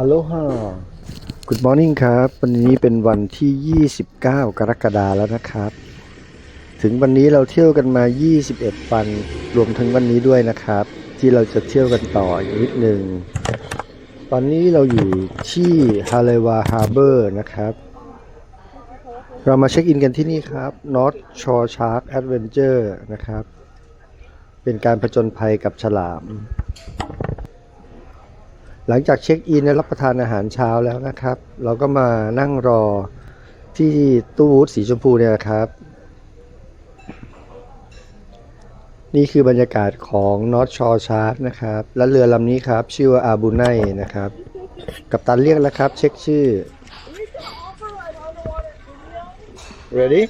อโลฮา Good morning ครับ วันนี้เป็นวันที่ 29 กรกฎาแล้วนะครับ ถึงวันนี้เราเที่ยวกันมา 21 วัน รวมทั้งวันนี้ด้วยนะครับ ที่เราจะเที่ยวกันต่ออีกนิดหนึ่ง ตอนนี้เราอยู่ที่ฮาเลวาฮาร์เบอร์นะครับ เรามาเช็คอินกันที่นี่ครับ North Shore Shark Adventure นะครับ เป็นการผจญภัยกับฉลาม หลังจากเช็คอินและรับประทานอาหารเช้าแล้วนะครับ เราก็มานั่งรอที่ตู้บูธสีชมพูเนี่ยครับ นี่คือบรรยากาศของ North Shore Shark นะครับ และเรือลำนี้ครับ ชื่อว่าอาบูไนนะครับ กับตันเรียกแล้วครับ เช็คชื่อ ready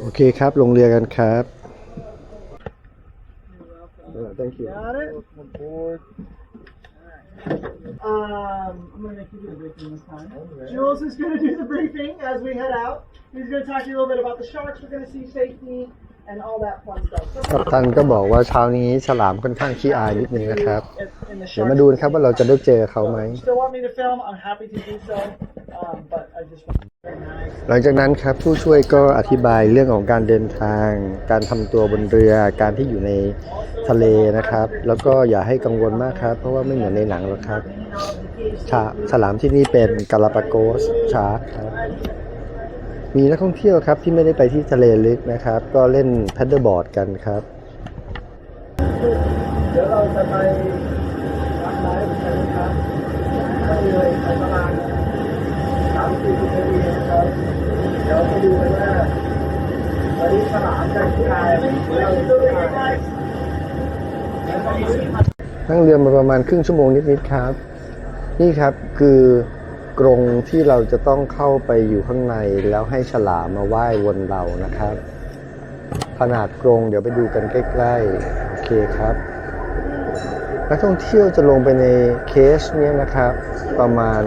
โอเคครับ ลงเรือกันครับ Got it? Um, I'm gonna make you do the briefing this time. Jules is gonna do the briefing as we head out. He's gonna talk to you a little bit about the sharks we're gonna see, safety, and all that fun stuff. So กัปตันก็บอกว่าเช้านี้ฉลามค่อนข้างขี้อายนิดนึงนะครับ in- in the เดี๋ยวมา sharks. ดูนะครับว่าเราจะได้เจอเขาไหม Still want me to film? I'm happy to do so. Um, but I just want very nice. หลังจากนั้นครับผู้ช่วยก็อธิบายเรื่องของการเดินทาง การทำตัวบนเรือการที่อยู่ในทะเลนะครับ แล้วก็อย่าให้กังวลมากครับ เพราะว่าไม่เหมือนในหนังหรอกครับฉาฉลามที่นี่เป็นกาลาปาโกสชาร์กครับ มีนักท่องเที่ยวครับที่ไม่ได้ไปที่ทะเลลึกนะครับ ก็เล่นแพดเดิลบอร์ดกันครับ เดี๋ยวเราจะไปวัดไลฟ์กันนะครับก็เลยไปประมาณสามสี่สิบนาทีนะครับเดี๋ยวมาดูกันว่าวันนี้ฉลามจะขี้อายไหมหรือเราจะขี้อายแล้วก็มีนั่งเรือมาประมาณครึ่งชั่วโมงนิดๆครับ นี่ครับคือ กรงที่เราจะต้องเข้าไปอยู่ข้างในแล้วให้ฉลามมาว่ายวนเรานะครับ ขนาดกรงเดี๋ยวไปดูกันใกล้ๆ โอเคครับ นักท่องเที่ยวจะลงไปในเคสเนี้ยนะครับ ประมาณ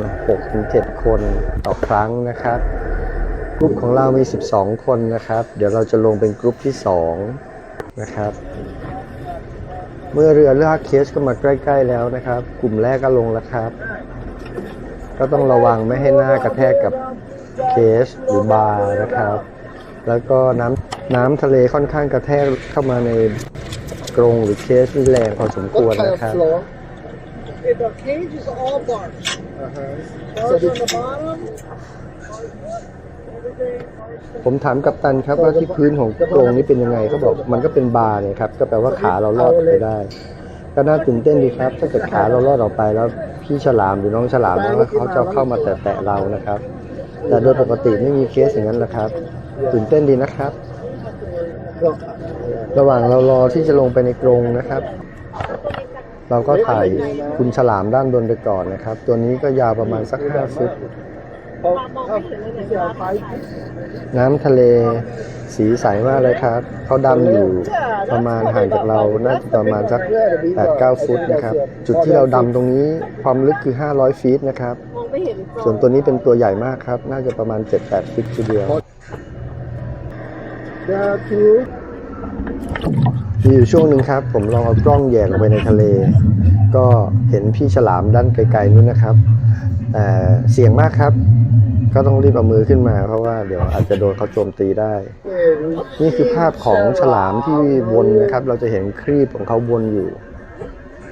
6-7 คนต่อครั้งนะครับกลุ่มของเรามี 12 คนนะครับ เดี๋ยวเราจะลงเป็นกลุ่มที่ 2 นะครับ เมื่อเรือลากเคสก็มาใกล้ ๆ แล้วนะครับ กลุ่มแรกก็ลงแล้วครับ ก็ต้องระวังไม่ให้หน้ากระแทกกับเคสหรือบาร์นะครับ แล้วก็น้ำน้ำทะเลค่อนข้างกระแทกเข้ามาในกรงหรือเคสนี่แรงพอสมควรนะครับ Okay, the cage is all bark. Bars on the bottom. Everything. ผมถามกัปตันครับว่าที่พื้นของกรงนี้เป็นยังไงเขาบอกมันก็เป็นบาร์เนี่ยครับ ก็แปลว่าขาเราลอดออกไปได้ ก็น่าตื่นเต้นดีครับ ถ้าเกิดขาเราลอดออกไปแล้วพี่ฉลามหรือน้องฉลามแล้วเขาจะเข้ามาแตะๆเรานะครับ แต่โดยปกติไม่มีเคสอย่างนั้นนะครับ ตื่นเต้นดีนะครับ ระหว่างเรารอที่จะลงไปในกรงนะครับ เราก็ถ่ายคุณฉลามด้านบนไปก่อนนะครับ ตัวนี้ก็ยาวประมาณสัก5ฟุต น้ำทะเลสีใสมากเลยครับ เขาดำอยู่ประมาณห่างจากเรา น่าจะประมาณสัก8-9 ฟุตนะครับ จุดที่เราดำตรงนี้ความลึกคือ 500 ฟีตนะครับ ส่วนตัวนี้เป็นตัวใหญ่มากครับ น่าจะประมาณ 7-8 ฟีตทีเดียวมีอยู่ช่วงหนึ่งครับ ผมลองเอากล้องแหย่ลงไปในทะเล ก็เห็นพี่ฉลามด้านไกลๆนู้นนะครับ แต่เสี่ยงมากครับ ก็ต้องรีบเอามือขึ้นมา เพราะว่าเดี๋ยวอาจจะโดนเขาโจมตีได้ นี่คือภาพของฉลามที่วนนะครับ เราจะเห็นครีบของเขาวนอยู่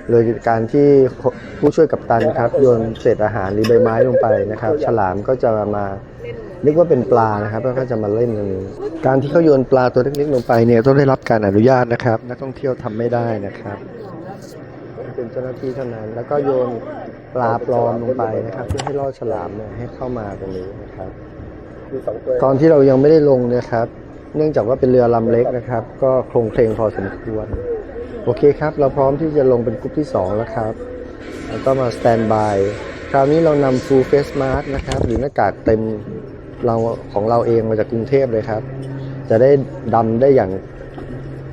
โดยการที่ผู้ช่วยกัปตันครับโยนเศษอาหารหรือใบไม้ลงไปนะครับ ฉลามก็จะมานึกว่าเป็นปลานะครับแล้วก็จะมาเล่นตรงนี้การที่เขาโยนปลาตัวเล็กๆลงไปเนี่ยต้องได้รับการอนุญาตนะครับ นักท่องเที่ยวทำไม่ได้นะครับ เป็นเจ้าหน้าที่เท่านั้น แล้วก็โยน ปลาปลอมลงไปนะครับ เพื่อให้ล่อฉลามเนี่ยให้เข้ามาตรงนี้นะครับ ตอนที่เรายังไม่ได้ลงเนะครับ เนื่องจากว่าเป็นเรือลำเล็กนะครับ ก็โครงเพลงพอสมควร โอเคครับ เราพร้อมที่จะลงเป็นกลุ่มที่ 2 แล้วครับ แล้วก็มาสแตนบายคราวนี้เรานำ full face mask นะครับ หรือหน้ากากเต็มเราของเราเองมาจากกรุงเทพเลยครับ จะได้ดำได้อย่าง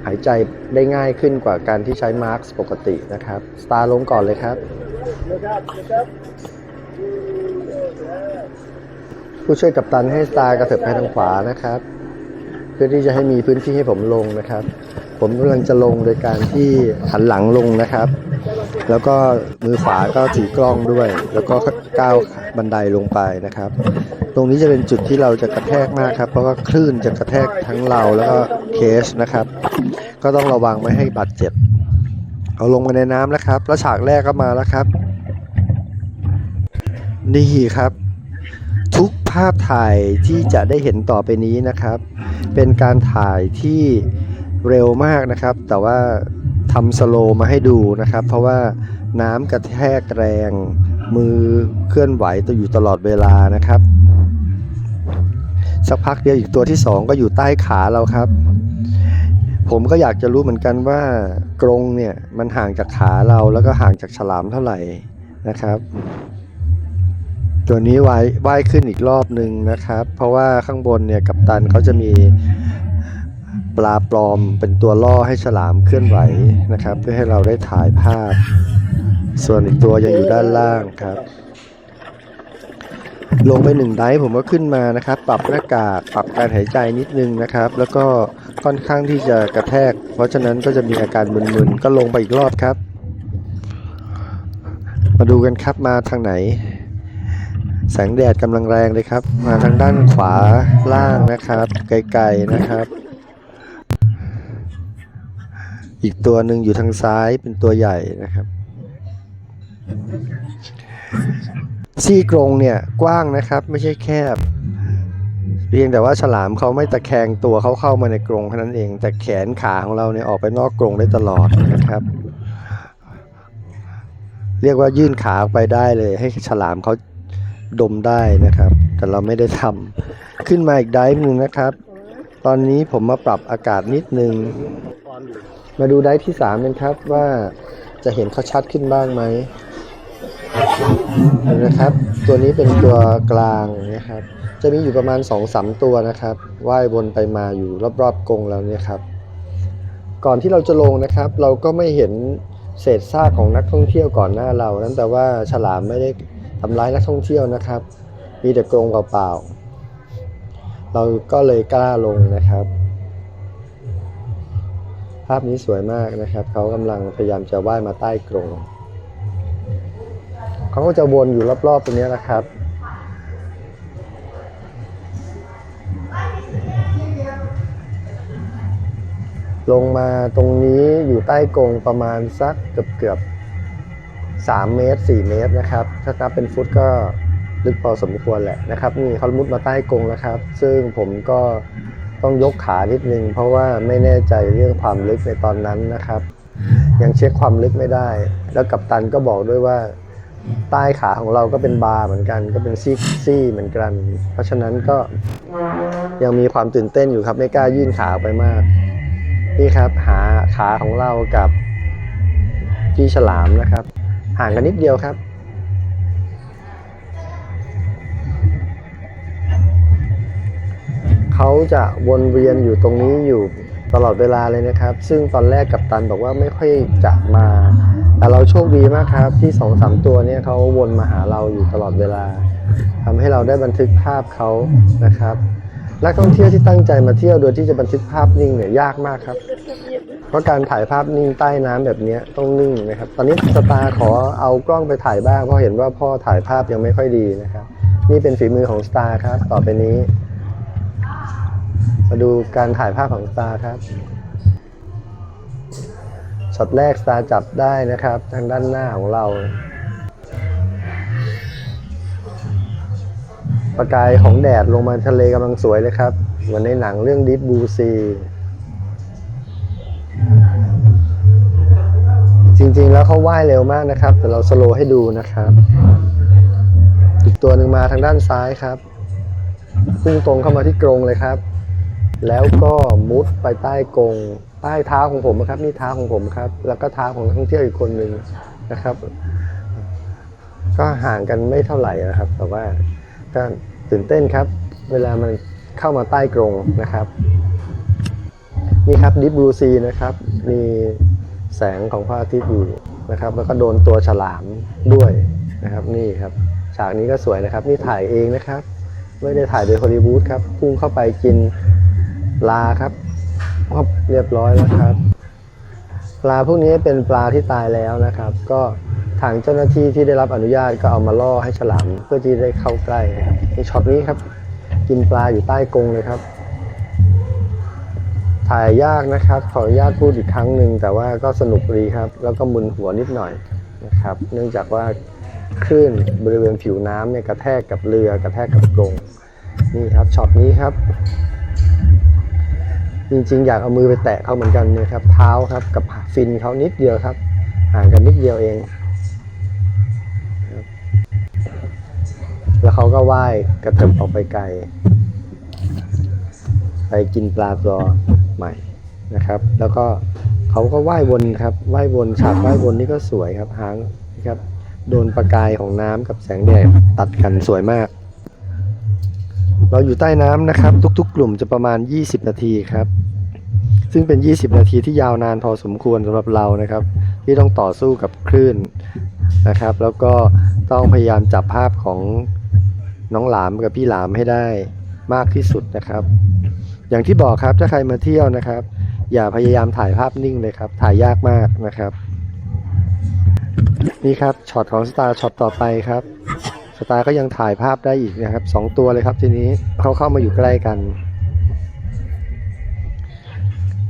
หายใจได้ง่ายขึ้นกว่าการที่ใช้มาร์กปกตินะครับ สตาร์ลงก่อนเลยครับ ผู้ช่วยกัปตันให้สตาร์กระเถิบไปทางขวานะครับ เพื่อที่จะให้มีพื้นที่ให้ผมลงนะครับ ผมกำลังจะลงโดยการที่หันหลังลงนะครับ แล้วก็มือขวาก็ถือกล้องด้วย แล้วก็ก้าวบันไดลงไปนะครับ ตรงนี้จะเป็นจุดที่เราจะกระแทกมากครับ เพราะว่าคลื่นจะกระแทกทั้งเราแล้วก็เคสนะครับ ก็ต้องระวังไม่ให้บาดเจ็บ เอาลงมาในน้ำแล้วครับ แล้วฉากแรกก็มาแล้วครับ นี่ครับ ทุกภาพถ่ายที่จะได้เห็นต่อไปนี้นะครับ เป็นการถ่ายที่เร็วมากนะครับ แต่ว่าทำสโลว์มาให้ดูนะครับ เพราะว่าน้ำกระแทกแรง มือเคลื่อนไหวตัวอยู่ตลอดเวลานะครับ สักพักเดียวอีกตัวที่สองก็อยู่ใต้ขาเราครับ ผมก็อยากจะรู้เหมือนกันว่ากรงเนี่ยมันห่างจากขาเราแล้วก็ห่างจากฉลามเท่าไหร่นะครับ ตัวนี้ว่ายว่ายขึ้นอีกรอบหนึ่งนะครับ เพราะว่าข้างบนเนี่ยกัปตันเขาจะมีปลาปลอมเป็นตัวล่อให้ฉลามเคลื่อนไหวนะครับ เพื่อให้เราได้ถ่ายภาพ ส่วนอีกตัวยังอยู่ด้านล่างครับ ลงไปหนึ่งไดฟ์ผมก็ขึ้นมานะครับ ปรับหน้ากากปรับการหายใจนิดนึงนะครับ แล้วก็ ค่อนข้างที่จะกระแทก เพราะฉะนั้นก็จะมีอาการมึนๆ ก็ลงไปอีกรอบครับ มาดูกันครับมาทางไหน แสงแดดกำลังแรงเลยครับ มาทางด้านขวาล่างนะครับ ไกลๆนะครับ อีกตัวหนึ่งอยู่ทางซ้ายเป็นตัวใหญ่นะครับซี่กรงเนี่ยกว้างนะครับไม่ใช่แคบ พียงแต่ว่าฉลามเขาไม่ตะแคงตัวเขาเข้ามาในกรงแค่นั้นเอง แต่แขนขาของเราเนี่ยออกไปนอกกรงได้ตลอดนะครับ เรียกว่ายื่นขาออไปได้เลย ให้ฉลามเขาดมได้นะครับ แต่เราไม่ได้ทำขึ้นมาอีกไดฟ์หนึ่งนะครับ ตอนนี้ผมมาปรับอากาศนิดนึง มาดูไดฟ์ที่สามกันครับว่าจะเห็นเขาชัดขึ้นบ้างไหม เห็นะครับ ตัวนี้เป็นตัวกลางนะครับ จะมีอยู่ประมาณ2อสตัวนะครับว่ายวนไปมาอยู่รอบๆกรงเราเนี่ยครับ ก่อนที่เราจะลงนะครับ เราก็ไม่เห็นเศษซากของนักท่องเที่ยวก่อนหน้าเรา นั้นแต่ว่าฉลามไม่ได้ทำร้ายนักท่องเที่ยวนะครับ มีแต่กรงเปล่าๆ เราก็เลยกล้าลงนะครับ ภาพนี้สวยมากนะครับ เขากำลังพยายามจะว่ายมาใต้กรง เขาก็จะวนอยู่รอบๆตรงนี้นะครับลงมาตรงนี้อยู่ใต้กรงประมาณสักเกือบเกือบๆ3เมตร 4 เมตรนะครับ ถ้านับเป็นฟุตก็ลึกพอสมควรแหละนะครับ นี่เขามุดมาใต้กรงแล้วครับ ซึ่งผมก็ต้องยกขานิดนึง เพราะว่าไม่แน่ใจเรื่องความลึกในตอนนั้นนะครับ ยังเช็คความลึกไม่ได้ แล้วกัปตันก็บอกด้วยว่า ใต้ขาของเราก็เป็นบาร์เหมือนกัน ก็เป็นซี่ซี่เหมือนกัน เพราะฉะนั้นก็ยังมีความตื่นเต้นอยู่ครับไม่กล้ายื่นขาออกไปมาก นี่ครับหาขาของเรากับพี่ฉลามนะครับ ห่างกันนิดเดียวครับเขาจะวนเวียนอยู่ตรงนี้อยู่ตลอดเวลาเลยนะครับ ซึ่งตอนแรกกับตันบอกว่าไม่ค่อยจะมา แต่เราโชคดีมากครับที่สองสามตัวเนี่ยเขาวนมาหาเราอยู่ตลอดเวลาทำให้เราได้บันทึกภาพเขานะครับนักท่องเที่ยวที่ตั้งใจมาเที่ยวโดยที่จะบันทึกภาพนิ่งเนี่ยยากมากครับ เพราะการถ่ายภาพนิ่งใต้น้ำแบบนี้ต้องนิ่งนะครับ ตอนนี้สตาร์ขอเอากล้องไปถ่ายบ้างเพราะเห็นว่าพ่อถ่ายภาพยังไม่ค่อยดีนะครับ นี่เป็นฝีมือของสตาร์ครับ ต่อไปนี้ มาดูการถ่ายภาพของสตาร์ครับ ช็อตแรกสตาร์จับได้นะครับ ทางด้านหน้าของเรา ประกายของแดดลงมาทะเลกำลังสวยเลยครับ เหมือนในหนังเรื่องดิสบูซีจริงๆแล้วเขาว่ายเร็วมากนะครับ แต่เราสโลว์ให้ดูนะครับ อีกตัวหนึ่งมาทางด้านซ้ายครับพุ่งตรงเข้ามาที่กรงเลยครับ แล้วก็มุดไปใต้กรง ใต้เท้าของผมนะครับ นี่เท้าของผมครับ แล้วก็เท้าของนักท่องเที่ยวอีกคนหนึ่งนะครับ ก็ห่างกันไม่เท่าไหร่นะครับ แต่ว่าก็ตื่นเต้นครับ เวลามันเข้ามาใต้กรงนะครับนี่ครับดิฟบูซีนะครับ มีแสงของพระอาทิตย์อยู่นะครับ แล้วก็โดนตัวฉลามด้วยนะครับ นี่ครับ ฉากนี้ก็สวยนะครับ นี่ถ่ายเองนะครับ ไม่ได้ถ่ายโดยฮอลลีวูดครับพุ่งเข้าไปกินลาครับ ครับเรียบร้อยแล้วครับ ปลาพวกนี้เป็นปลาที่ตายแล้วนะครับ ก็ทางเจ้าหน้าที่ที่ได้รับอนุญาตก็เอามาล่อให้ฉลามเพื่อที่ได้เข้าใกล้นะครับในช็อตนี้ครับ กินปลาอยู่ใต้กรงเลยครับ ถ่ายยากนะครับ ขออนุญาตพูดอีกครั้งหนึ่งแต่ว่าก็สนุกดีครับ แล้วก็มึนหัวนิดหน่อยนะครับ เนื่องจากว่าคลื่นบริเวณผิวน้ำเนี่ยกระแทกกับเรือกระแทกกับกรงนี่ครับช็อตนี้ครับ จริงๆ อยากเอามือไปแตะเขาเหมือนกันนี่ยครับ เท้าครับกับฟินเขานิดเดียวครับห่างกันนิดเดียวเอง แล้วเขาก็ว่ายกระเถิบออกไปไกล ไปกินปลาตัวใหม่นะครับ แล้วก็เขาก็ว่ายวนครับว่ายวนฉากว่ายวนนี่ก็สวยครับหางนะครับ โดนประกายของน้ำกับแสงแดดตัดกันสวยมาก เราอยู่ใต้น้ำนะครับ ทุก ๆ กลุ่มจะประมาณ 20 นาทีครับ ซึ่งเป็น 20 นาทีที่ยาวนานพอสมควรสำหรับเรานะครับ ที่ต้องต่อสู้กับคลื่นนะครับ แล้วก็ต้องพยายามจับภาพของน้องหลามกับพี่หลามให้ได้มากที่สุดนะครับ อย่างที่บอกครับถ้าใครมาเที่ยวนะครับ อย่าพยายามถ่ายภาพนิ่งเลยครับ ถ่ายยากมากนะครับ นี่ครับช็อตของสตาร์ช็อตต่อไปครับ สตาร์ก็ยังถ่ายภาพได้อีกนะครับสองตัวเลยครับทีนี้เขาเข้ามาอยู่ใกล้กัน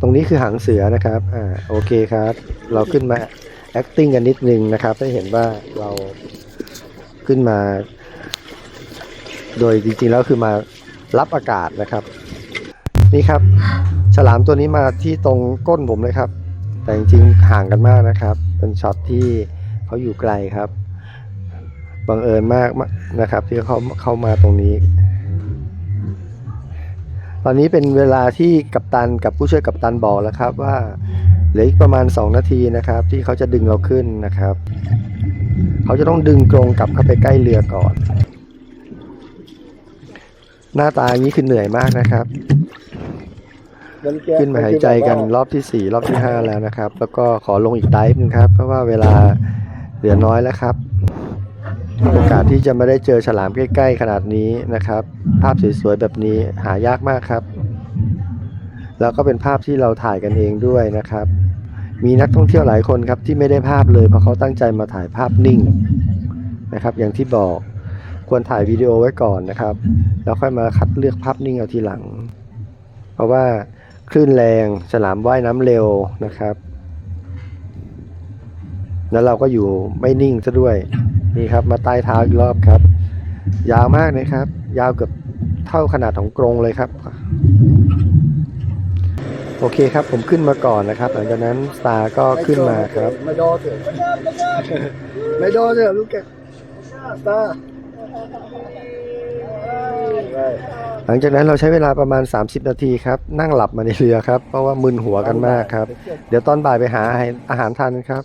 ตรงนี้คือหางเสือนะครับอ่าโอเคครับ เราขึ้นมา acting กันนิดนึงนะครับให้เห็นว่าเราขึ้นมา โดยจริงๆแล้วคือมารับอากาศนะครับ นี่ครับ ฉลามตัวนี้มาที่ตรงก้นผมเลยครับ แต่จริงๆห่างกันมากนะครับ เป็นช็อตที่เขาอยู่ไกลครับ บังเอิญมากนะครับ ที่เขาเข้ามาตรงนี้ ตอนนี้เป็นเวลาที่กัปตันกับผู้ช่วยกัปตันบอกแล้วครับว่าเหลืออีกประมาณ 2 นาทีนะครับ ที่เขาจะดึงเราขึ้นนะครับ เขาจะต้องดึงกรงกลับเข้าไปใกล้เรือก่อน หน้าตาอย่างนี้คือเหนื่อยมากนะครับ ขึ้นมาหายใจกันรอบที่ 4 รอบที่ 5 แล้วนะครับ แล้วก็ขอลงอีกไดฟ์หนึงครับ เพราะว่าเวลาเหลือน้อยแล้วครับ โอกาสที่จะไม่ได้เจอฉลามใกล้ ๆ ขนาดนี้นะครับ ภาพสวยๆแบบนี้หายากมากครับ แล้วก็เป็นภาพที่เราถ่ายกันเองด้วยนะครับ มีนักท่องเที่ยวหลายคนครับที่ไม่ได้ภาพเลยเพราะเขาตั้งใจมาถ่ายภาพนิ่งนะครับ อย่างที่บอกควรถ่ายวิดีโอไว้ก่อนนะครับ แล้วค่อยมาคัดเลือกภาพนิ่งเอาทีหลัง เพราะว่าคลื่นแรงฉลามว่ายน้ำเร็วนะครับ แล้วเราก็อยู่ไม่นิ่งซะด้วยนี่ครับ มาใต้เท้าอีกรอบครับ ยาวมากนะครับ ยาวเกือบเท่าขนาดของกรงเลยครับ โอเคครับ ผมขึ้นมาก่อนนะครับ หลังจากนั้นสตาร์ก็ขึ้นมาครับ ไม่โดนเถอะไม่โดนเถอะลูกแกตาหลังจากนั้นเราใช้เวลาประมาณ 30 นาทีครับ นั่งหลับมาในเรือครับ เพราะว่ามึนหัวกันมากครับ เดี๋ยวตอนบ่ายไปหาอาหารทานครับ